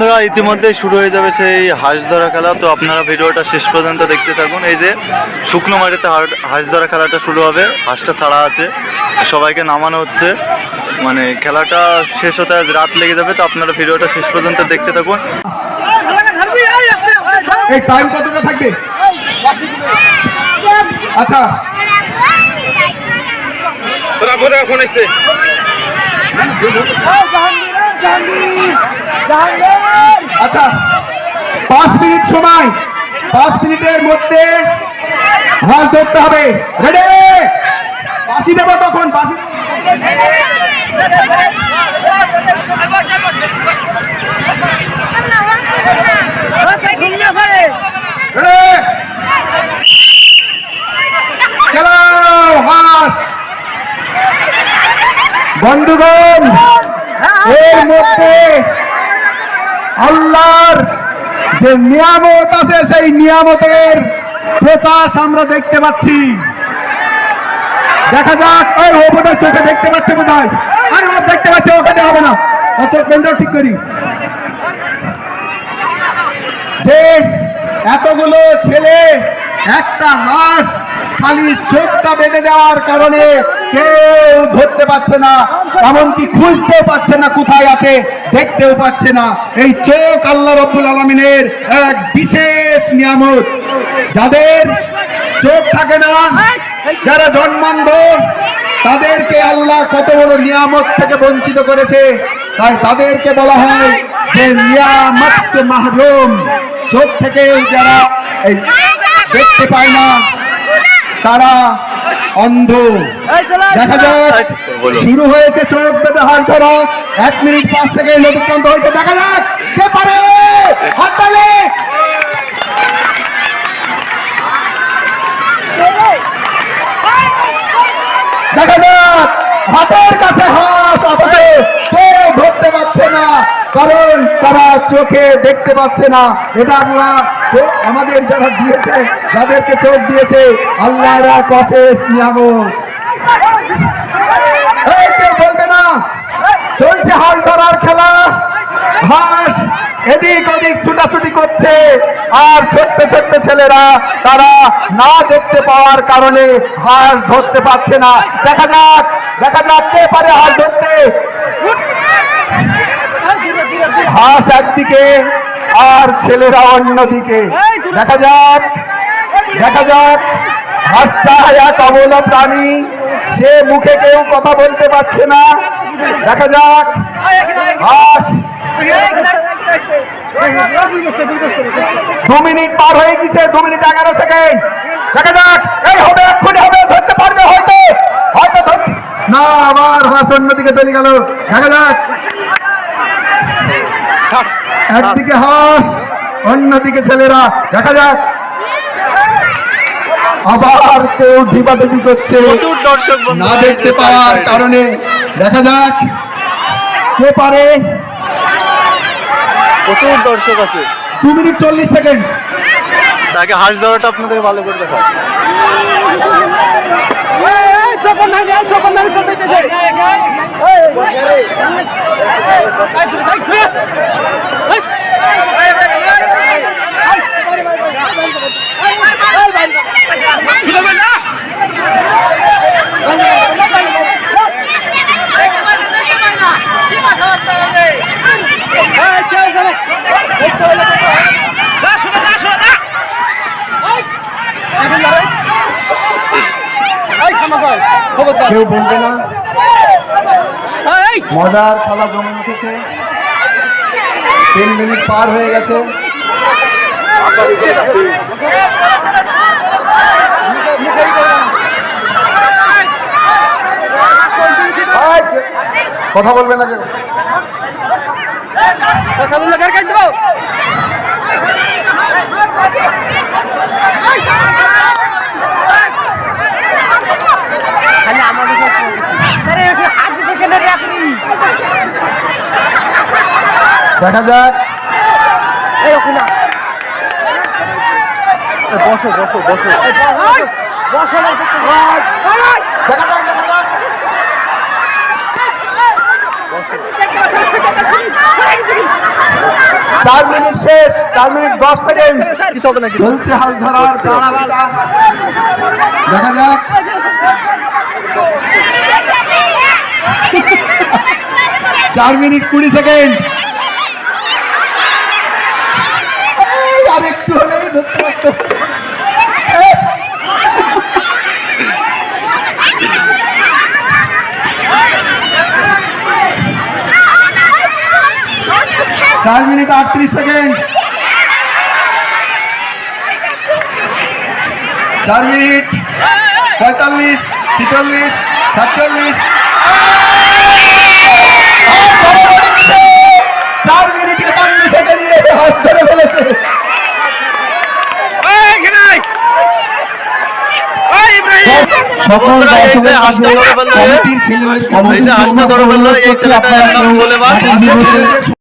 বন্ধুরা ইতিমধ্যে শুরু হয়ে যাবে সেই হাঁস ধরা খেলা। তো আপনারা ভিডিওটা শেষ পর্যন্ত দেখতে থাকুন। এই যে শুকনো মাটিতে হাঁস ধরা খেলাটা শুরু হবে। হাঁসটা ছাড়া আছে। সবাইকে নামানো হচ্ছে। মানে খেলাটা শেষ হতে আজ রাত লেগে যাবে। তো আপনারা ভিডিওটা শেষ পর্যন্ত দেখতে থাকুন। এই টাইম কতটা থাকবে? আচ্ছা। তোরা ফোন আসছে আচ্ছা পাঁচ মিনিট সময়, পাঁচ মিনিটের মধ্যে মাছ ধরতে হবে। রেডি বাসি দেবো তখন বাসি বন্ধুগণ, এর মধ্যে আল্লাহর যে নিয়ামত আছে, সেই নিয়ামতের প্রকাশ আমরা দেখতে পাচ্ছি। দেখা যাক ওই ওপরের চোখে দেখতে পাচ্ছে বোধ হয় আর, ও দেখতে পাচ্ছে ওখানে হবে না। আচ্ছা বন্ধ, ঠিক করি। যে এতগুলো ছেলে একটা হাঁস খালি চোখটা বেঁধে দেওয়ার কারণে কেউ ধরতে পারছে না, এমনকি খুঁজতেও পাচ্ছে না কোথায় আছে, দেখতেও পাচ্ছে না। এই চোখ আল্লাহ রব্বুল আলমিনের এক বিশেষ নিয়ামত। যাদের চোখ থাকে না, যারা জন্মান্ধ, তাদেরকে আল্লাহ কত বড় নিয়ামত থেকে বঞ্চিত করেছে। তাই তাদেরকে বলা হয় যে নিয়ামত মাহরুম। চোখ থেকে যারা এই দেখতে পায় না। তারা অন্ধ। দেখা যাক শুরু হয়েছে চোখ বেঁধে হাত ধরা। এক মিনিট পাঁচ সেকেন্ড অতিক্রান্ত হয়েছে। দেখা যাক কে পারে? হাত তালে দেখা যাক হাতের কাছে হাঁস অথচ কেউ ধরতে পারছে না কারণ তারা চোখে দেখতে পাচ্ছে না। এটা আল্লাহ আমাদের যারা দিয়েছে, যাদেরকে চোখ দিয়েছে, আল্লাহর এক অশেষ বলবে না, চলছে হাল ধরার খেলা। হাঁস এদিক ওদিক ছুটাছুটি করছে, আর ছোট্ট ছোট্ট ছেলেরা, তারা না দেখতে পাওয়ার কারণে হাঁস ধরতে পারছে না। দেখা যাক দেখা যাক কে পারে হাঁস ধরতে। হাঁস একদিকে আর ছেলেরা অন্যদিকে দেখা যাক দেখা যাক। হাঁসটা এক অবলা প্রাণী সে মুখে কেউ কথা বলতে পারছে না। দেখা যাক। হাঁস। দু মিনিট পার হয়ে গেছে দু মিনিট এগারো সেকেন্ড। দেখা যাক এই হবে এক্ষুনি হবে ধরতে পারবে হয়তো। হয়তো না আবার হাঁস অন্যদিকে চলে গেল। দেখা যাক। একদিকে হাঁস অন্যদিকে ছেলেরা দেখা যাক আবার কেউ ডিবাডিবি করছে প্রচুর দর্শক না দেখতে পাওয়ার কারণে দেখা যাক কে পারে প্রচুর দর্শক আছে দু মিনিট চল্লিশ সেকেন্ড তাকে হাঁস ধরাটা আপনাদের ভালো করে দেখা কেউ বলবে না। মজার খেলা জমে উঠেছে। তিন মিনিট পার হয়ে গেছে। কথা বলবে না কেউ। দেখা যাক বসো বসো বসো। চার মিনিট শেষ চার মিনিট দশ সেকেন্ড। চলছে হাল ধরার দেখা যাক। চার মিনিট কুড়ি সেকেন্ড। চার মিনিট আটত্রিশ সেকেন্ড। চার মিনিট পঁয়তাল্লিশ, ছিচল্লিশ, সাতচল্লিশ। চার মিনিট একান্ন সেকেন্ডে হাত ধরে ফেলেছে সকল কমিটির ছেলে